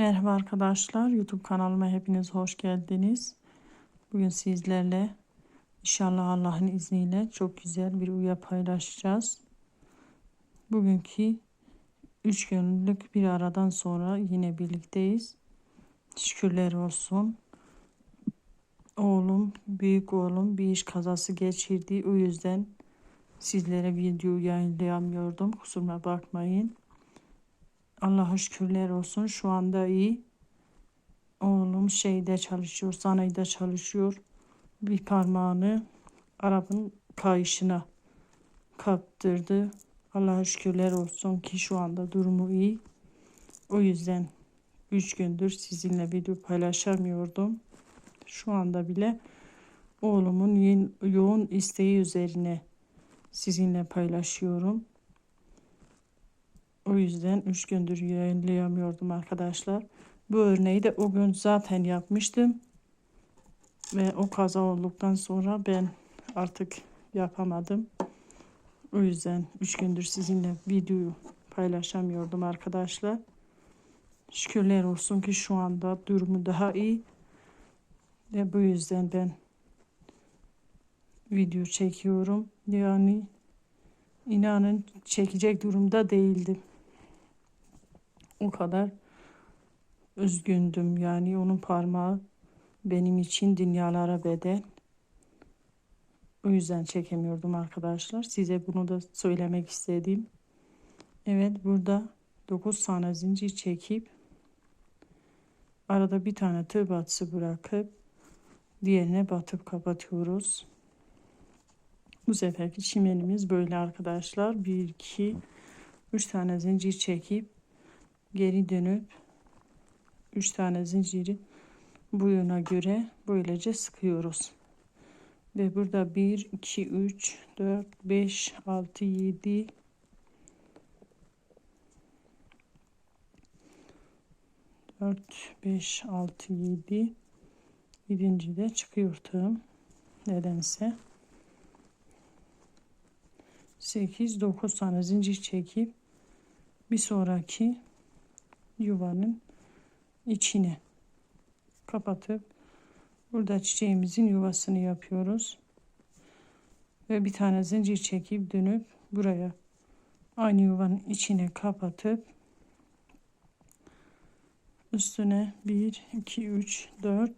Merhaba arkadaşlar, YouTube kanalıma hepiniz hoş geldiniz. Bugün sizlerle inşallah Allah'ın izniyle çok güzel bir uya paylaşacağız. Bugünkü 3 günlük bir aradan sonra yine birlikteyiz. Şükürler olsun. Oğlum, büyük oğlum bir iş kazası geçirdi. O yüzden sizlere video yayınlayamıyordum. Kusuruma bakmayın. Allah'a şükürler olsun. Şu anda iyi. Oğlum şeyde çalışıyor, sanayide çalışıyor. Bir parmağını Arap'ın kayışına kaptırdı. Allah'a şükürler olsun ki şu anda durumu iyi. O yüzden 3 gündür sizinle video paylaşamıyordum. Şu anda bile oğlumun yoğun isteği üzerine sizinle paylaşıyorum. O yüzden 3 gündür yayınlayamıyordum arkadaşlar. Bu örneği de o gün zaten yapmıştım. Ve o kaza olduktan sonra ben artık yapamadım. O yüzden 3 gündür sizinle videoyu paylaşamıyordum arkadaşlar. Şükürler olsun ki şu anda durumu daha iyi. Ve bu yüzden ben video çekiyorum. Yani inanın çekecek durumda değildim o kadar üzgündüm. Yani onun parmağı benim için dünyalara bedel. O yüzden çekemiyordum arkadaşlar. Size bunu da söylemek istedim. Evet burada 9 tane zincir çekip arada bir tane tığ batısı bırakıp diğerine batıp kapatıyoruz. Bu seferki çimenimiz böyle arkadaşlar. 1 2 3 tane zincir çekip geri dönüp 3 tane zinciri boyuna göre böylece sıkıyoruz. Ve burada 1 2 3 4 5 6 7 4 5 6 7 7. de çıkıyor tığım. Nedense 8 9 tane zincir çekip bir sonraki yuvanın içine kapatıp burada çiçeğimizin yuvasını yapıyoruz. Ve bir tane zincir çekip dönüp buraya aynı yuvanın içine kapatıp üstüne 1 2 3 4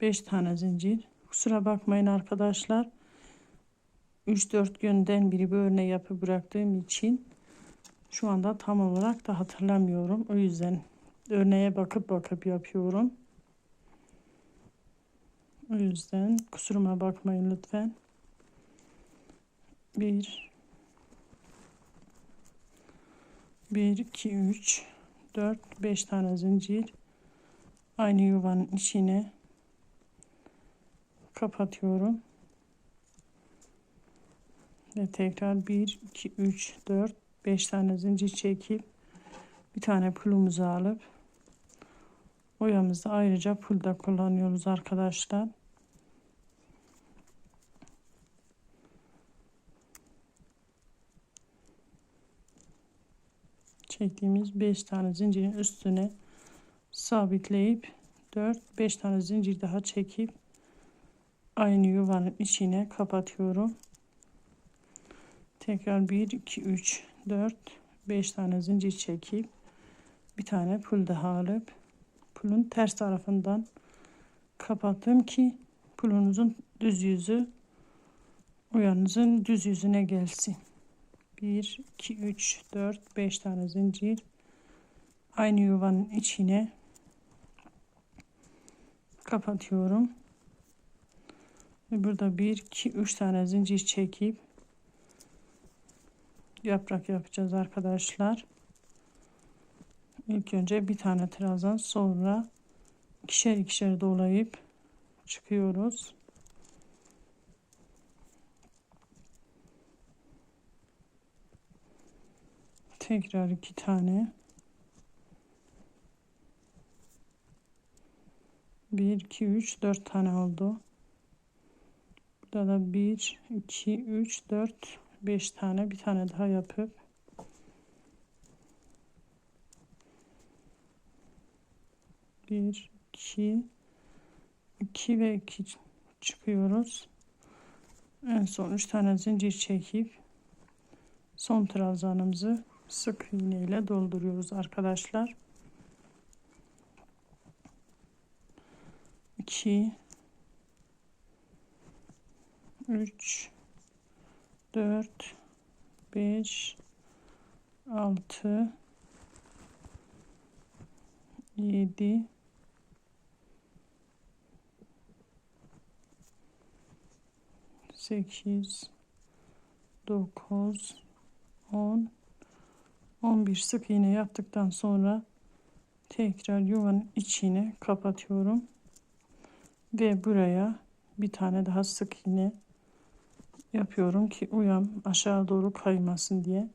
5 tane zincir. Kusura bakmayın arkadaşlar. 3-4 günden biri bu örneği yapıp bıraktığım için şu anda tam olarak da hatırlamıyorum. O yüzden örneğe bakıp bakıp yapıyorum. O yüzden kusuruma bakmayın lütfen. Bir, bir, iki, üç, dört, beş tane zincir aynı yuvanın içine kapatıyorum. Ve tekrar bir, iki, üç, dört 5 tane zincir çekip bir tane pulumuzu alıp oyamızda ayrıca pul da kullanıyoruz arkadaşlar. Çektiğimiz 5 tane zincirin üstüne sabitleyip 4-5 tane zincir daha çekip aynı yuvanın içine kapatıyorum. Tekrar 1 2 3 4 5 tane zincir çekip bir tane pul daha alıp pulun ters tarafından kapattım ki pulunuzun düz yüzü uyanınızın düz yüzüne gelsin. 1 2 3 4 5 tane zincir aynı yuvanın içine kapatıyorum. Ve burada 1 2 3 tane zincir çekip yaprak yapacağız arkadaşlar. İlk önce bir tane trabzan sonra ikişer ikişer dolayıp çıkıyoruz. Tekrar iki tane. Bir, iki, üç, dört tane oldu. Burada da bir, iki, üç, dört 5 tane bir tane daha yapıp 1 2 2 ve 2 çıkıyoruz. En son 3 tane zincir çekip son trabzanımızı sık iğne ile dolduruyoruz arkadaşlar. 2 3 4 5 6 7 8 9 10 11 sık iğne yaptıktan sonra tekrar yuvanın içini kapatıyorum ve buraya bir tane daha sık iğne yapıyorum ki uyam aşağı doğru kaymasın diye.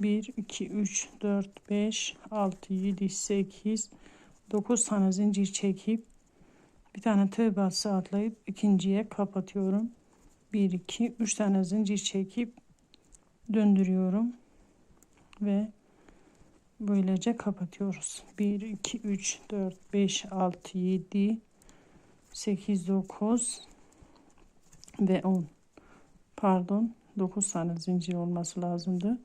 1 2 3 4 5 6 7 8 9 tane zincir çekip bir tane tığ batısı atlayıp ikinciye kapatıyorum. 1 2 3 tane zincir çekip döndürüyorum ve böylece kapatıyoruz. 1 2 3 4 5 6 7 8 9 ve 10 pardon 9 tane zincir olması lazımdı.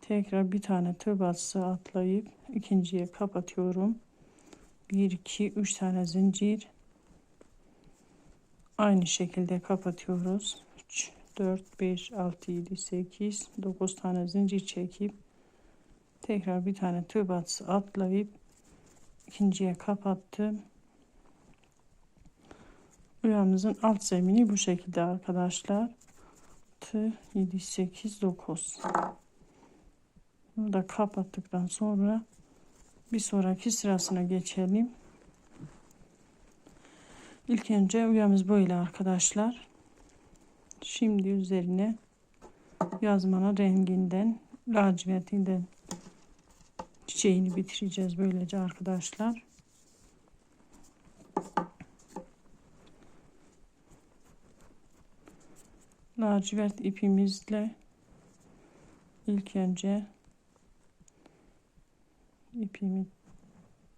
Tekrar bir tane tığ batısı atlayıp ikinciye kapatıyorum. 1 2 3 tane zincir. Aynı şekilde kapatıyoruz. 3 4 5 6 7 8 9 tane zincir çekip tekrar bir tane tığ batısı atlayıp ikinciye kapattım. Uyamızın alt zemini bu şekilde arkadaşlar. 6, 7, 8, 9. Bunu da kapattıktan sonra bir sonraki sırasına geçelim. İlk önce uyamız böyle arkadaşlar. Şimdi üzerine yazmanın renginden lacivertinden çiçeğini bitireceğiz böylece arkadaşlar. Lacivert ipimizle ilk önce ipimi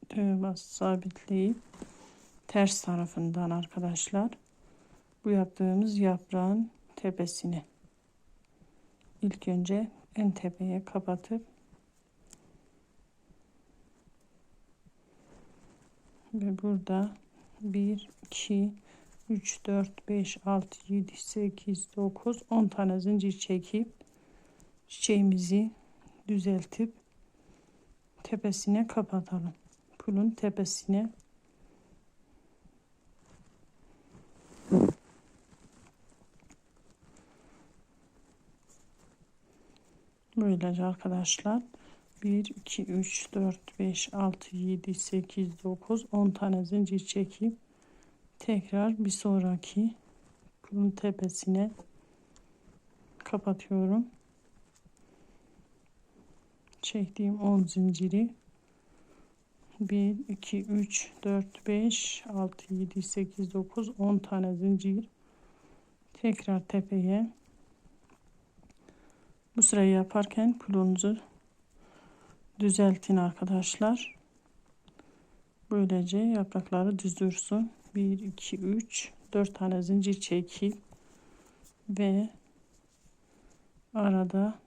tığıma sabitleyip ters tarafından arkadaşlar bu yaptığımız yaprağın tepesini ilk önce en tepeye kapatıp ve burada 1 2 3, 4, 5, 6, 7, 8, 9, 10 tane zincir çekip çiçeğimizi düzeltip tepesine kapatalım. Pulun tepesine Böylece arkadaşlar 1, 2, 3, 4, 5, 6, 7, 8, 9, 10 tane zincir çekip tekrar bir sonraki pulun tepesine kapatıyorum. Çektiğim 10 zinciri 1 2 3 4 5 6 7 8 9 10 tane zincir tekrar tepeye bu sırayı yaparken pulunuzu düzeltin arkadaşlar. Böylece yaprakları düz dursun. 1 2 3 4 tane zincir çekip ve arada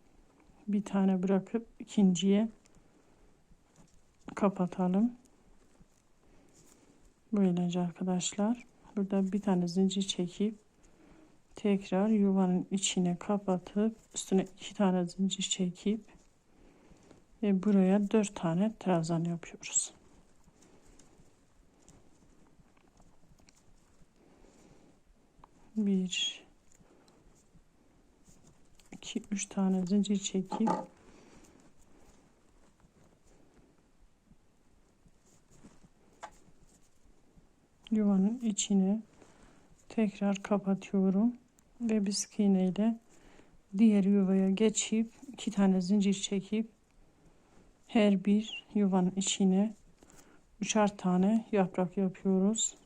bir tane bırakıp ikinciye kapatalım. Böylece arkadaşlar burada bir tane zincir çekip tekrar yuvanın içine kapatıp üstüne iki tane zincir çekip ve buraya dört tane trabzan yapıyoruz. 1 2 3 tane zincir çekip yuvanın içine tekrar kapatıyorum ve bir sık diğer yuvaya geçip iki tane zincir çekip her bir yuvanın içine üçer tane yaprak yapıyoruz.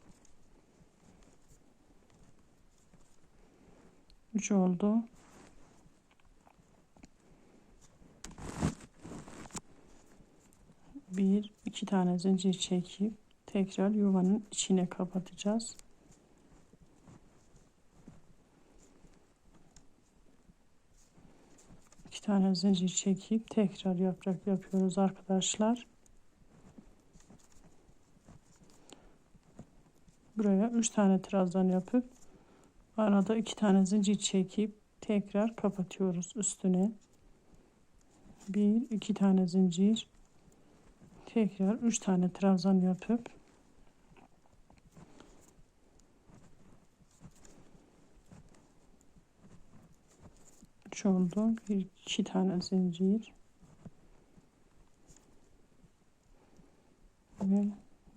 3 oldu. Bir, iki tane zincir çekip tekrar yuvanın içine kapatacağız. İki tane zincir çekip tekrar yaprak yapıyoruz arkadaşlar. Buraya üç tane trabzan yapıp arada iki tane zincir çekip tekrar kapatıyoruz üstüne. Bir iki tane zincir tekrar üç tane trabzan yapıp üç oldu bir iki tane zincir ve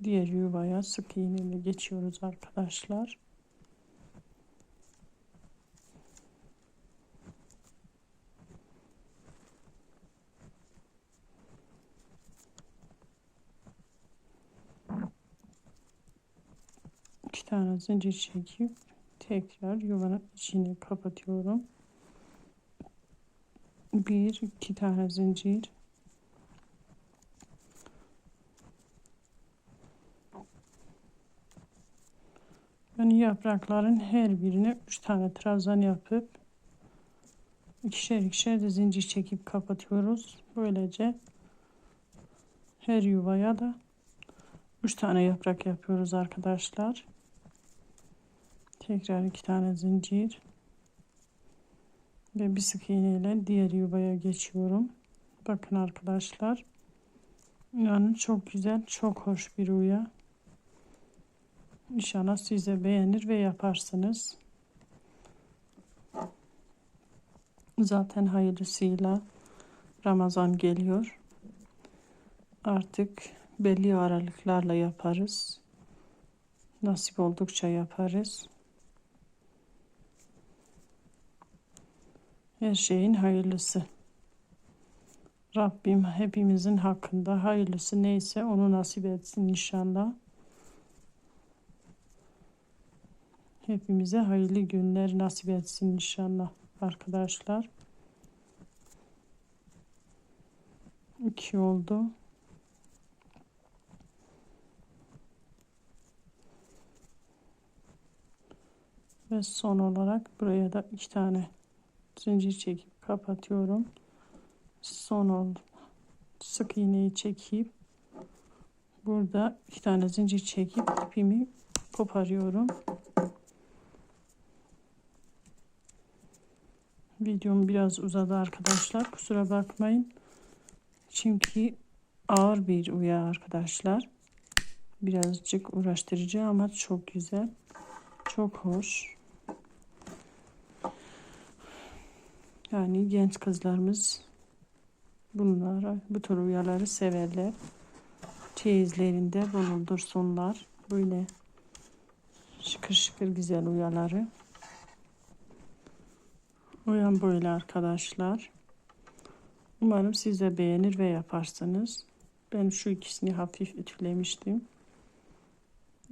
diğer yuvaya sık iğneyle geçiyoruz arkadaşlar. Tane zincir çekip tekrar yuvanın içini kapatıyorum. Bir iki tane zincir Yani yaprakların her birine üç tane trabzan yapıp ikişer ikişer de zincir çekip kapatıyoruz. Böylece her yuvaya da üç tane yaprak yapıyoruz arkadaşlar. Tekrar iki tane zincir ve bir sık iğne ile diğer yuvaya geçiyorum. Bakın arkadaşlar. Yani çok güzel, çok hoş bir uya. İnşallah siz de beğenir ve yaparsınız. Zaten hayırlısıyla Ramazan geliyor. Artık belli aralıklarla yaparız. Nasip oldukça yaparız. Her şeyin hayırlısı. Rabbim hepimizin hakkında hayırlısı neyse onu nasip etsin inşallah. Hepimize hayırlı günler nasip etsin inşallah arkadaşlar. İki oldu. Ve son olarak buraya da iki tane zincir çekip kapatıyorum. Son. Sık iğneyi çekip burada iki tane zincir çekip ipimi koparıyorum. Videom biraz uzadı arkadaşlar. Kusura bakmayın. Çünkü ağır bir uya arkadaşlar. Birazcık uğraştırıcı ama çok güzel. Çok hoş. Yani genç kızlarımız bunlara bu tür uyaları severler. Çeyizlerinde bulundursunlar. Böyle şıkır şıkır güzel uyaları. Uyan böyle arkadaşlar. Umarım siz de beğenir ve yaparsınız. Ben şu ikisini hafif ütülemiştim.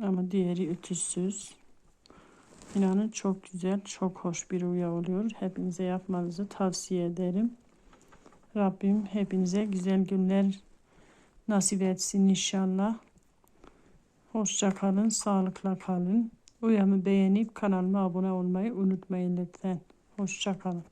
Ama diğeri ütüsüz. İnanın çok güzel, çok hoş bir uya oluyor. Hepinize yapmanızı tavsiye ederim. Rabbim hepinize güzel günler nasip etsin inşallah. Hoşça kalın, sağlıkla kalın. Uyamı beğenip kanalıma abone olmayı unutmayın lütfen. Hoşçakalın.